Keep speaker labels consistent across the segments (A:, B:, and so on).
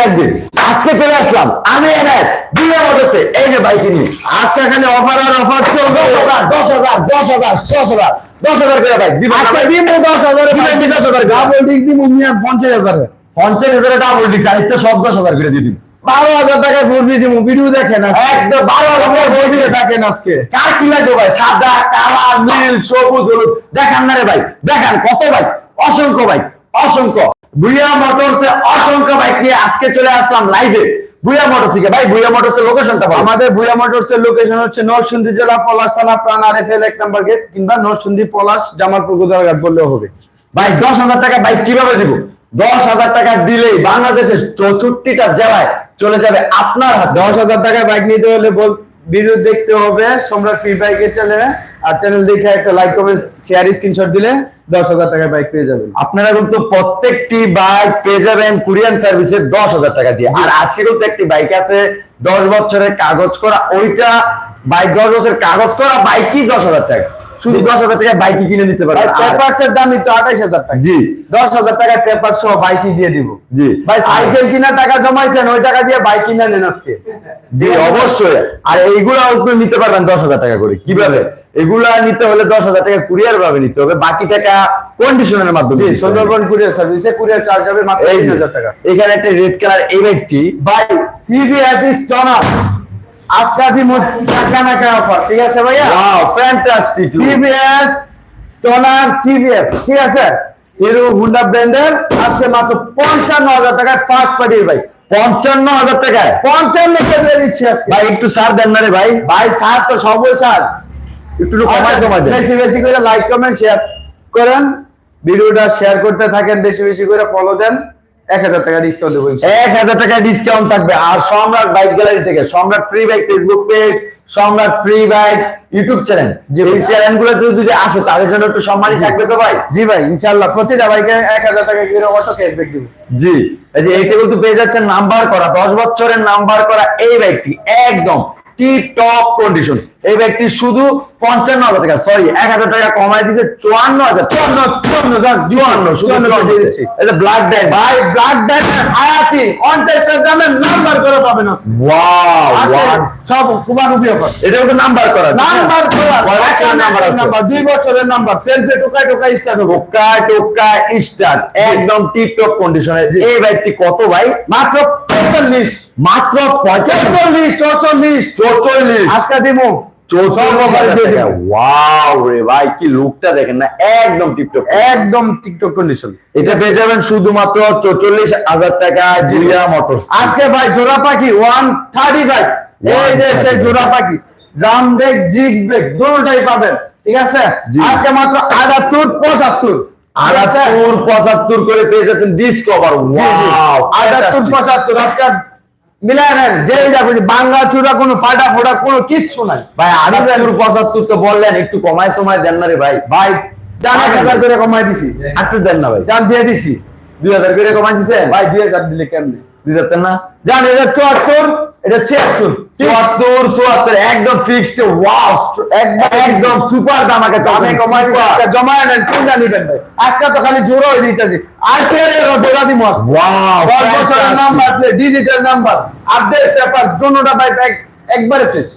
A: লাগবে? আজকে চলে আসলাম। আমি মোটরসে এই যে বাইক নিয়ে আজকে এখানে অফার আর অফার চলবে। দশ হাজার দশ হাজার দশ হাজার দশ হাজার করে বাইক
B: আজকে দিব দশ হাজার
A: দশ হাজার
B: ডাবল দিব মিয়া পঞ্চাশ হাজার।
A: পঞ্চাশ হাজারে ডাবল ডিক্স আর একটা সব দশ হাজার করে দিয়ে দিন
B: বারো হাজার টাকা ভরবি দিব ভিডিও দেখেন
A: একদম বারো হাজার দিয়ে
B: থাকেন আজকে।
A: কার কি লাগবে ভাই? সাদা কালা নীল সবুজ হলুদ। দেখান না রে ভাই দেখান কত ভাই? অসংখ্য ভাই। অসংখ্য। ভুইয়া মোটরস অসংখ্য বাইক নিয়ে আজকে চলে আসলাম লাইভে। ভুইয়া মোটরস থেকে ভাই ভুইয়া মোটরস এর লোকেশনটা বল।
B: আমাদের ভুয়া মোটরস এর লোকেশন হচ্ছে নরসিংদী জেলা পলাশ থানা প্রাণ আর এফ এল এক নম্বর গেট কিংবা নরসিংদী পলাশ জামালপুর গোদারঘাট বললেও হবে।
A: ভাই দশ হাজার টাকা বাইক কীভাবে দিব দশ হাজার টাকা দিলেই বাংলাদেশের চৌষট্টিটা জেলায় চলে যাবে আপনার
B: দশ হাজার টাকায় বাইক নিতে হলে বল ভিডিও দেখতে হবে সম্রাট ফ্রি বাইকের চ্যানেলে আর চ্যানেল দেখে একটা লাইক কমেন্ট শেয়ার স্ক্রিনশট দিলে দশ হাজার টাকায় বাইক পেয়ে যাবেন।
A: আপনারা কিন্তু প্রত্যেকটি বাইক পেয়ে যাবেন কুরিয়ান সার্ভিসে দশ হাজার টাকা দিয়ে। আর আজকে কিন্তু একটি বাইক আছে দশ বছরের কাগজ করা। ওইটা বাইক দশ বছরের কাগজ করা বাইকই দশ হাজার টাকা। শুধু দশ হাজার টাকা বাইকই কিনে নিতে পারবেন
B: পেপারস এর দাম আঠাইশ হাজার টাকা।
A: জি।
B: দশ হাজার টাকা পেপার সহ বাইকই দিয়ে দিব।
A: জি।
B: ভাই সাইকেল কিনা টাকা জমাইছেন ওই টাকা দিয়ে বাইক কিনা নেন আজকে।
A: জি অবশ্যই। আর এইগুলা আপনি নিতে পারবেন দশ হাজার টাকা করে। কীভাবে? এগুলা নিতে হলে দশ হাজার টাকা কুরিয়ার ভাবে নিতে হবে। বাকি টাকা কন্ডিশনের মাধ্যমে।
B: সুন্দরবন কুরিয়ার সার্ভিসে কুরিয়ার চার্জ হবে মাত্র
A: এই
B: হাজার টাকা।
A: এখানে একটা রেড কালার এই বাইকটি
B: ভাই সিবিএফ স্টনার আসাদি টাকা না কেন অফার ঠিক আছে ভাইয়া?
A: Wow fantastic
B: CBF stunner CBF ঠিক আছে? হিরো হুন্ডা ব্র্যান্ডের আজকে মাত্র পঞ্চান্ন হাজার টাকায় ফার্স্ট পার্টির ভাই।
A: পঞ্চান্ন হাজার টাকায়?
B: পঞ্চান্ন কেজি দিচ্ছি আজকে।
A: ভাই একটু সার দেন না রে ভাই।
B: ভাই ছাড় তো সবই ছাড়।
A: একটু কমাই দেন।
B: বেশি বেশি করে লাইক কমেন্ট শেয়ার করেন। ভিডিওটা শেয়ার করতে থাকেন বেশি বেশি করে ফলো দেন। এক হাজার টাকা ডিসকাউন্ট দেবো ইনশাআল্লাহ।
A: টাকা ডিসকাউন্ট থাকবে। আর সম্রাট বাইক গ্যালারি থেকে Samrat free bike Facebook page Samrat free bike YouTube channel যে এই যদি আসে তাদের জন্য একটু সম্মানই থাকবে তো ভাই?
B: জি ভাই ইনশাল্লাহ প্রতিটা বাইকে এক হাজার টাকা করে অটো ক্যাশব্যাক দিব।
A: জি। এই যে এইটা কিন্তু পেয়ে যাচ্ছেন নাম্বার করা দশ বছরের নাম্বার করা এই বাইকটি একদম টিপ টপ কন্ডিশন এই ব্যক্তি শুধু পঞ্চান্ন হাজার টাকা সরি এক হাজার টাকা দিছে চুয়ান্ন হাজার চুয়ান্ন চুয়ান্ন চুয়ান্ন
B: চুয়ান্ন।
A: এটা ব্ল্যাক ডাই
B: ভাই ব্লাড ডায়মন্ড দামে নাম্বার করে পাবেন
A: ওয়াও
B: সব কুবাকুবি অফার
A: এটা কিন্তু নাম্বার করা
B: নাম্বার করা
A: বছরের নাম্বার আছে?
B: নাম্বার দুই বছরের নাম্বার সেলফি টোকাই টোকাই স্টার্ট হবে।
A: টোকা টোকা স্টার্ট একদম টিপ টপ কন্ডিশনে এই বাইকটি কত ভাই?
B: মাত্র পঁয়তাল্লিশ
A: মাত্র পঁয়তাল্লিশ।
B: চৌচল্লিশ
A: চৌচল্লিশ।
B: আজকে দিব
A: চৌচল্লিশ হাজার টাকা। ওয়াও রে ভাই কি লুকটা দেখেন না একদম টিপটপ
B: একদম টিকটক কন্ডিশন
A: এটা পেয়ে যাবেন শুধুমাত্র চৌচল্লিশ হাজার টাকা জিরিয়া মোটরস।
B: আজকে ভাই জোড়া পাখি ওয়ান থার্টি ফাইভ এই যে সে
A: 135
B: জোড়া পাখি ড্রাম ব্রেক ডিস্ক ব্রেক দুটোটাই পাবেন ঠিক আছে। আজকে মাত্র আটাত্তর পঁচাত্তর।
A: আটাত্তর পঁচাত্তর করে পেয়ে ডিসকভার
B: আটাত্তর পঁচাত্তর আজকে মিলাই নেন যে বাংলা চূড়া কোনো ফাটা ফোটা কোনো কিচ্ছু নাই।
A: ভাই আটাত্তর পঁচাত্তর তো বললেন একটু কমায় সময় দেন না রে ভাই।
B: ভাই জান এক হাজার করে কমাই দিছি।
A: একটু দেন না ভাই।
B: জান দিয়ে দিছি।
A: দুই হাজার করে কমাই দিছে
B: ভাই দুই হাজার দিলে কেমনে?
A: দুই হাজার না?
B: জান এটা চুয়াত্তর। এটা ছিয়াত্তর
A: চুয়াত্তর চুয়াত্তর একদম ফিক্সড ওয়াও
B: একদম
A: সুপার দাম আগে
B: দামে কমাই জমায় নেন কোনটা নিবেন ভাই? আজকে তো খালি জোড়া হয়ে দিতেছি আজকে জোড়া আজকে?
A: ওয়াও
B: বছরের number plate digital number update paper একবারে ফ্রেশ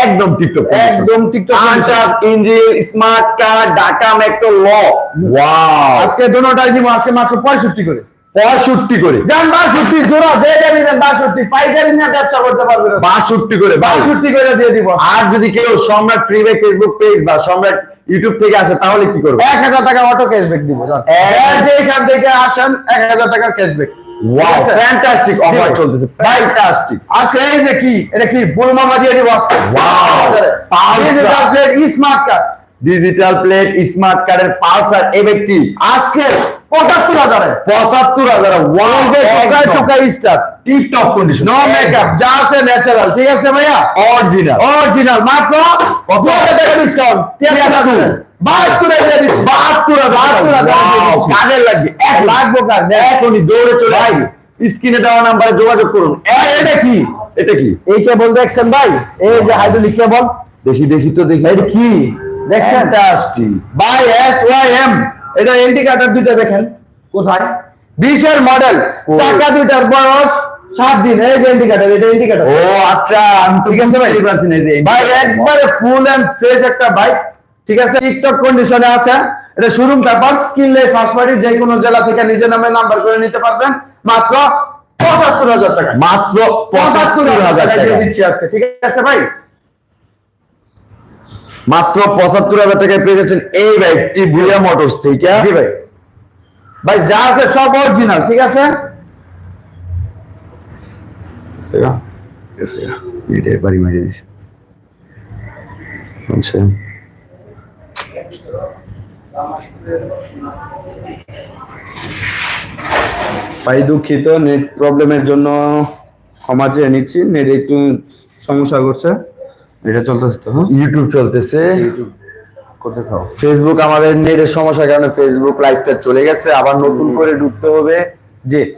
A: একদম টিকটক
B: একদম টিকটক
A: আনসাস engine smart car Dhaka metro ল ওয়াও
B: আজকে দুটোটাই দিব আজকে মাত্র পঁয়ষট্টি করে।
A: পঁয়ষট্টি করে।
B: যান বাষট্টি জোড়া যেটা নিবেন বাষট্টি পাইকারি নিয়ে ব্যবসা করতে পারবেন
A: বাষট্টি করে
B: বাষট্টি করে দিয়ে দিব।
A: আর যদি কেউ সম্রাট ফ্রি ফেসবুক পেজ বা সম্রাট ইউটিউব থেকে আসে তাহলে কি করবে?
B: এক হাজার টাকা অটো ক্যাশব্যাক দিব যান।
A: এক-
B: যে এখান থেকে আসেন এক হাজার টাকার ক্যাশব্যাক
A: ওয়াও ফ্যান্টাস্টিক অফার চলতেছে ফ্যান্টাস্টিক
B: আজকে এই যে কি এটা কি বুলমামা দিয়ে দিব আজকে?
A: Wow!
B: Digital plate smart card
A: digital plate smart কার্ডের পালসার এই ব্যক্তি।
B: আজকে পঁচাত্তর হাজারে।
A: পঁচাত্তর হাজার।
B: স্টার
A: কন্ডিশন
B: নো মেকআপ যা আছে ন্যাচারাল ঠিক আছে ভাইয়া?
A: অরিজিনাল
B: অরিজিনাল মাত্র হাজার টাকা ডিসকাউন্ট বাহাত্তর হাজার
A: বাহাত্তর
B: বাহাত্তর হাজার
A: কাজের লাগবে। এক
B: লাগবো
A: এখনই দৌড়ে চলে
B: ভাই।
A: স্ক্রিনে দেওয়া নাম্বারে যোগাযোগ করুন।
B: এটা কি?
A: এটা কি?
B: এই কেবল দেখছেন ভাই? এই যে হাইড্রোলিক কেবল।
A: দেখি দেখি তো দেখি।
B: এটা কি? দেখছেন? বাই এস ওয়াই এম এটা ইন্ডিকেটর দুইটা দেখেন। কোথায়? বিশের মডেল চাকা দুইটার বয়স সাত দিন। এই যে ইন্ডিকেটর এটা ইন্ডিকেটর
A: ও আচ্ছা আমি
B: ঠিক আছে ভাই?
A: পারছি না যে
B: ভাই একবারে ফুল এন্ড ফ্রেশ একটা বাইক ঠিক আছে? টিকটক কন্ডিশনে আছে। এটা শোরুম পেপার কিনলে ফার্স্ট পার্টি যে কোনো জেলা থেকে নিজের নামে নাম্বার করে নিতে পারবেন। মাত্র পঁচাত্তর হাজার টাকা।
A: মাত্র
B: পঁচাত্তর হাজার টাকা দিয়ে
A: টাকা।
B: দিচ্ছি আজকে। ঠিক আছে ভাই?
A: মাত্র পঁচাত্তর হাজার টাকায় পেয়ে গেছেন এই বাইকটি ভুলিয়া মোটরস থেকে।
B: জি ভাই। ভাই যা আছে সব অরিজিনাল ঠিক আছে?
A: বাড়ি মেরে দিছে। আচ্ছা।
B: ভাই দুঃখিত নেট প্রবলেমের জন্য ক্ষমা চেয়ে নিচ্ছি। নেট একটু সমস্যা করছে। এটা চলতেছে তো হ্যাঁ?
A: ইউটিউব চলতেছে।
B: করতে
A: ফেসবুক আমাদের নেটের সমস্যার কারণে ফেসবুক লাইভটা চলে গেছে আবার নতুন করে ঢুকতে হবে।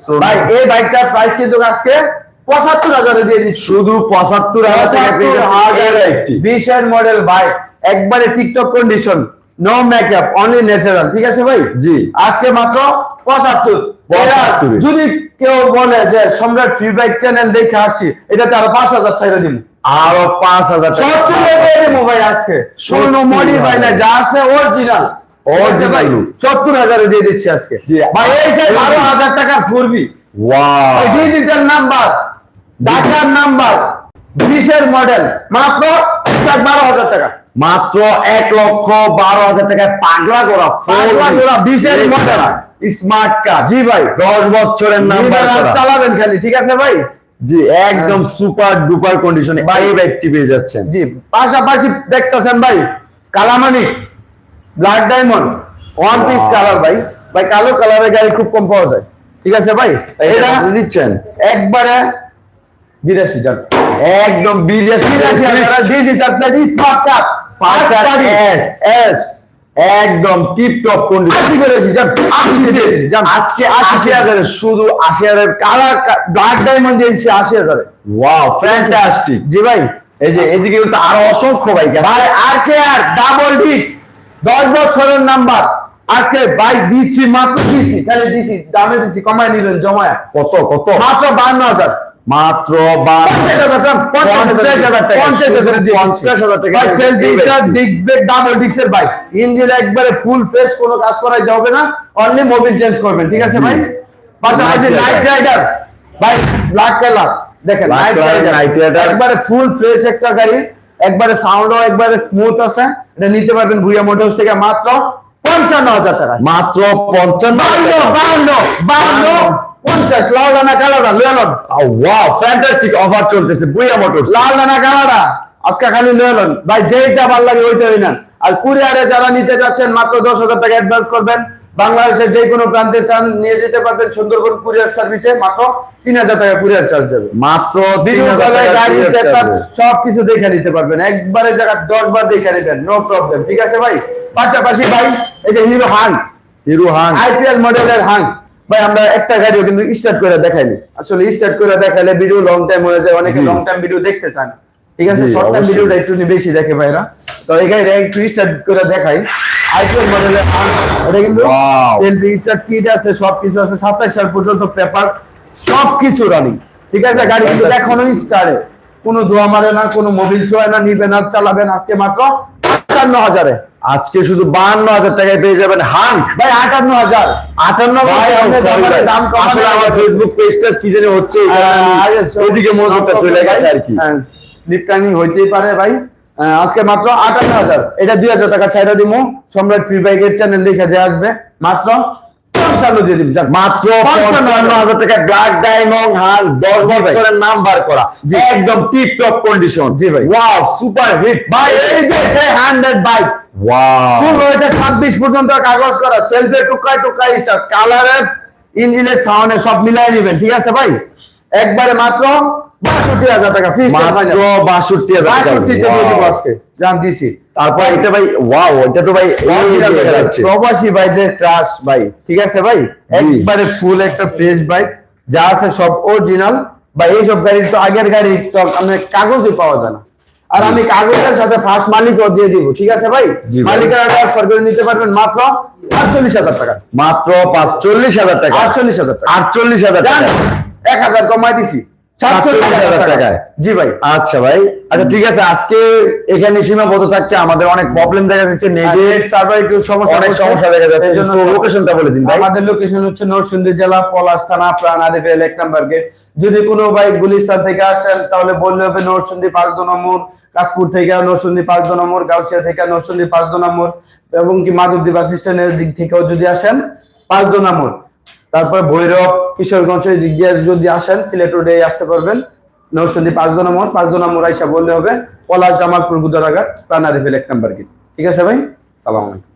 A: So-
B: ভাই এই বাইকটার প্রাইস কিন্তু আজকে পঁচাত্তর হাজারে দিয়ে দিচ্ছি।
A: শুধু পঁচাত্তর হাজার
B: বিশের মডেল বাইক একবারে TikTok condition no makeup only natural ঠিক আছে ভাই?
A: জি।
B: আজকে মাত্র পঁচাত্তর। যদি কেউ বলে যে সম্রাট ফ্রি বাইক চ্যানেল দেখে আসছি এটাতে আরও পাঁচ হাজার দিন
A: আরও পাঁচ হাজার
B: ভাই আজকে। শূন্য মডিফাই না যা আছে অরিজিনাল
A: look।
B: সত্তর হাজারে দিয়ে দিচ্ছি আজকে। ভাই এই সে বারো হাজার টাকার ডিজিটাল নাম্বার নাম্বার বিশের মডেল মাত্র বারো হাজার টাকা।
A: মাত্র এক লক্ষ বারো হাজার টাকায় পাগলা করা
B: পাগলা করা, বিশের model।
A: স্মার্ট কার্ড
B: জি ভাই।
A: দশ বছরের নাম্বার
B: চালাবেন খালি ঠিক আছে ভাই?
A: জি একদম সুপার ডুপার কন্ডিশনে এই ব্যক্তি পেয়ে যাচ্ছেন।
B: জি পাশাপাশি দেখতেছেন ভাই কালামানি black diamond one piece colour ভাই। ভাই কালো কালারের গাড়ি খুব কম পাওয়া যায়। ঠিক আছে ভাই?
A: এটা দিচ্ছেন
B: একবারে বিরাশি জন
A: একদম বিরাশি
B: হাজার ডিজিটাল স্মার্ট কার্ড
A: পাঁচটা
B: এস এস
A: একদম টিপ টপ কন্ডিশন আজকে আশি হাজারে শুধু আশি হাজার
B: কালার ব্ল্যাক ডায়মন্ড দিয়েছি আশি হাজারে।
A: ওয়াও ফ্যান্টাস্টিক
B: জি ভাই
A: এই যে এদিকে কিন্তু আরও অসংখ্য বাইক আছে।
B: ভাই আর কে আর ডাবল ডিস্ক দশ বছরের নাম্বার আজকে ভাই দিচ্ছি মাত্র দিচ্ছি। খালি দিচ্ছি দামে দিচ্ছি কমায় নিলেন জমায়।
A: কত কত?
B: মাত্র বান্ন হাজার।
A: মাত্র
B: বাইক। ইঞ্জিন একবারে ফুল ফ্রেশ কোনো কাজ করাইতে হবে না। অনলি মোবিল চেঞ্জ করবেন ঠিক আছে ভাই? পাশাপাশি নাইট রাইডার ভাই ব্ল্যাক কালার দেখেন নাইট রাইডার একবারে ফুল ফ্রেশ একটা গাড়ি। একবারে সাউন্ডও একবারে স্মুথ আছে। এটা নিতে পারবেন ভুইয়া মোটরস থেকে মাত্র পঞ্চান্ন হাজার টাকা।
A: মাত্র পঞ্চান্ন
B: বান্ন বান্ন। পঞ্চাশ লাল দানা কালারটা লেলন
A: ওয়াও ফ্যান্টাস্টিক অফার চলতেছে বুইয়া মোটরস
B: লাল দানা কালারটা আজকে খালি লেলন ভাই যেইটা ভালো লাগে ওইটাই নেন। আর কুরিয়ারে যারা নিতে যাচ্ছেন মাত্র দশ হাজার টাকা অ্যাডভান্স করবেন বাংলাদেশের যে কোনো প্রান্তে চান নিয়ে যেতে পারবেন সুন্দরবন কুরিয়ার সার্ভিসে মাত্র তিন হাজার টাকা কুরিয়ার চার্জ যাবে।
A: মাত্র তিন
B: ভিডিও
A: হাজার
B: কলে
A: টাকা
B: গাড়ি
A: courier
B: সব কিছু দেখে নিতে পারবেন। একবারে জায়গা দশ বার দেখে নেবেন নো প্রবলেম ঠিক আছে ভাই? পাশাপাশি ভাই এই যে হিরো হাং।
A: হিরো হান
B: আইপিএল মডেলের হাং। ভাই আমরা একটা গাড়িও কিন্তু স্টার্ট করে দেখাইনি। আসলে স্টার্ট করে দেখাইলে ভিডিও লং টাইম হয়ে যায় অনেকে লং টাইম ভিডিও দেখতে চান। ঠিক আছে? শর্ট টাইম ভিডিওটা একটু বেশি দেখে ভাইরা। তো এই গাড়িটা একটু স্টার্ট করে দেখাই। আইপিএল মডেলের এটা কিন্তু. সেলফি স্টার্ট কিট আছে সবকিছু আছে সাতাশ সাল পর্যন্ত পেপার সবকিছু রানিং ঠিক আছে? গাড়ি কিন্তু এখনও স্টারে কোনো ধোয়া মারে না কোনো মোবিল ছোঁয় না নিবে না চালাবেন আজকে মাত্র আটান্ন হাজারে।
A: আজকে শুধু হাজার টাকায় পেয়ে যাবেন হান
B: ভাই আটান্ন হাজার।
A: আটান্ন আসলে আমার ফেসবুক পেজটা কি জানি হচ্ছে ওইদিকে মনোযোগটা চলে গেছে আর কি।
B: স্লিপ টাইমিং হইতেই পারে ভাই। আজকে মাত্র আটান্ন হাজার। এটা দুই হাজার টাকা দিব সম্রাট ফ্রি বাইকের চ্যানেল দেখে যে আসবে। মাত্র পঞ্চান্ন দিয়ে দিন
A: মাত্র
B: পঞ্চান্ন
A: হাজার টাকা ব্ল্যাক ডায়মন্ড দশ বছরের করা। একদম টিপ টপ কন্ডিশন
B: জি ভাই।
A: ওয়াও সুপার হিট
B: ভাই এই যে হান্ড্রেড বাইক
A: ওয়াও
B: ফুল হয়েছে ছাব্বিশ পর্যন্ত কাগজ করা স্টার কালারের ইঞ্জিনের সাউন্ডে সব মিলাই নেবেন ঠিক আছে ভাই? একবারে মাত্র বাষট্টি হাজার টাকা
A: মাত্র বাষট্টি হাজার তারপর এটা ভাই ওয়াও এটা তো ভাই।
B: প্রবাসী ভাইদের ক্রাশ ভাই ঠিক আছে ভাই? একবারে ফুল একটা ফ্রেশ বাইক যা আছে সব অরিজিনাল বা এইসব গাড়ি তো আগের গাড়ি তো মানে কাগজই পাওয়া যায় না। আর আমি কাগজের সাথে ফার্স্ট মালিকও দিয়ে দিব ঠিক আছে ভাই? মালিকের নিতে পারবেন মাত্র আটচল্লিশ হাজার টাকা।
A: মাত্র পাঁচচল্লিশ হাজার টাকা।
B: আটচল্লিশ হাজার টাকা।
A: আটচল্লিশ হাজার টাকা।
B: এক হাজার কমাই দিছি। জি ভাই।
A: আচ্ছা ভাই। আচ্ছা ঠিক আছে আজকে এখানে সীমাবদ্ধ থাকছে আমাদের অনেক প্রবলেম দেখা যাচ্ছে নেট
B: নেট সার্ভার একটু সমস্যা
A: অনেক সমস্যা দেখা যাচ্ছে।
B: এই
A: লোকেশনটা বলে দিন ভাই।
B: আমাদের লোকেশন হচ্ছে নরসিংদী জেলা পলাশ থানা প্রাণ আরিফেল এক নাম্বার গেট যদি কোনো ভাই গুলিস্তান থেকে আসেন তাহলে বললে হবে নরসিংদী পাঁচ দু নম্বর কাশপুর থেকে নরসিংদী পাঁচ দু নম্বর গাউসিয়া থেকে নরসিংদী পাঁচ দু নম্বর এবং কি মাধবদী বাস স্ট্যান্ডের দিক থেকেও যদি আসেন পাঁচ দু নম্বর তারপর ভৈরব, কিশোরগঞ্জ যদি আসেন, সিলেট রোডে আসতে পারবেন। নরসন্দী পাঁচ দো নম্বর পাঁচ দো নম্বর আইসা বললে হবে, পলাশ, জামালপুর গুদারাঘাট প্রাণ আরিফেল এক নাম্বার গেট ঠিক আছে ভাই? সালাম আলাইকুম।